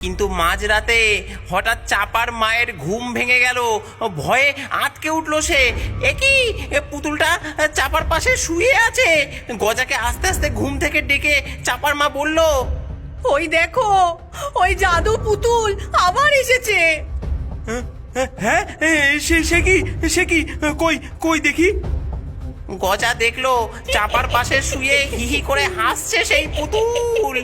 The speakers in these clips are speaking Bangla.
কিন্তু মাঝরাতে হঠাৎ চাপার মায়ের ঘুম ভেঙে গেল। ভয়ে আটকে উঠল সে। একই পুতুলটা চাপার পাশে শুয়ে আছে। গজাকে আস্তে আস্তে ঘুম থেকে ডেকে চাপার মা বলল ওই দেখো ওই জাদু পুতুল আবার এসেছে। হ্যাঁ সে সে কি সে কি কই কই দেখি? গজা দেখল চাপার পাশে শুয়ে হিহি করে হাসছে সেই পুতুল।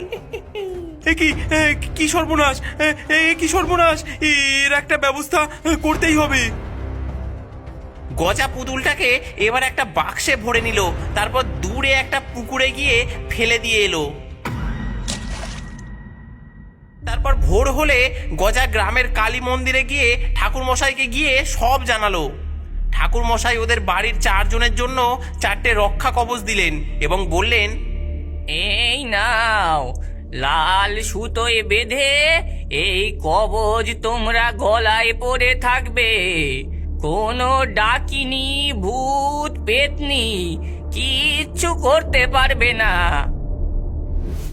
এ কি এ, কি সর্বনাশ এ, এ কি সর্বনাশ এর একটা ব্যবস্থা করতেই হবে। গজা পুতুলটাকে এবার একটা বাক্সে ভরে নিল তারপর দূরে একটা পুকুরে গিয়ে ফেলে দিয়ে এলো। তারপর ভোর হলে গজা গ্রামের কালী মন্দিরে গিয়ে ঠাকুর মশাইকে গিয়ে সব জানালো। ঠাকুর মশাই ওদের বাড়ির চারজনের জন্য চারটে রক্ষা কবচ দিলেন এবং বললেন এই নাও লাল সুতোয় বেঁধে এই কবজ তোমরা গলায় পরে থাকবে। কোনো ডাকিনি ভূত পেতনি কিচ্ছু করতে পারবে না।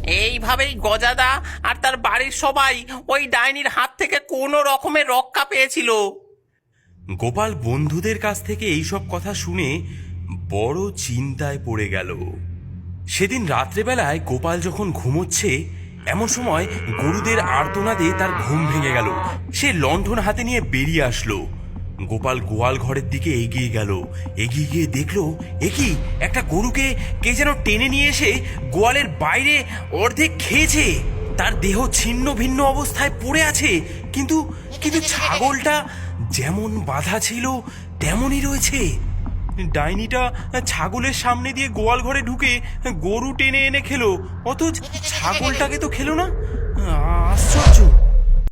এইভাবেই গজাদা আর তার বাড়ির সবাই ওই ডাইনির হাত থেকে কোনো রকমের রক্ষা পেয়েছিল। গোপাল বন্ধুদের কাছ থেকে এইসব কথা শুনে বড় চিন্তায় পড়ে গেল। সেদিন রাত্রেবেলায় গোপাল যখন ঘুমোচ্ছে, এমন সময় গরুদের আর্তনাদে তার ঘুম ভেঙে গেল। সে লণ্ঠন হাতে নিয়ে বেরিয়ে আসলো। গোপাল গোয়াল ঘরের দিকে এগিয়ে গেল। এগিয়ে গিয়ে দেখল একই একটা গরুকে কে যেন টেনে নিয়ে এসে গোয়ালের বাইরে অর্ধেক খেয়েছে। তার দেহ ছিন্ন ভিন্ন অবস্থায় পড়ে আছে। কিন্তু কিন্তু ছাগলটা যেমন বাধা ছিল, তেমনই রয়েছে। ডাইনিটা ছাগলের সামনে দিয়ে গোয়াল ঘরে ঢুকে গরু টেনে এনে খেলো। অথচ ছাগলটাকে তো খেলো না? আশ্চর্য।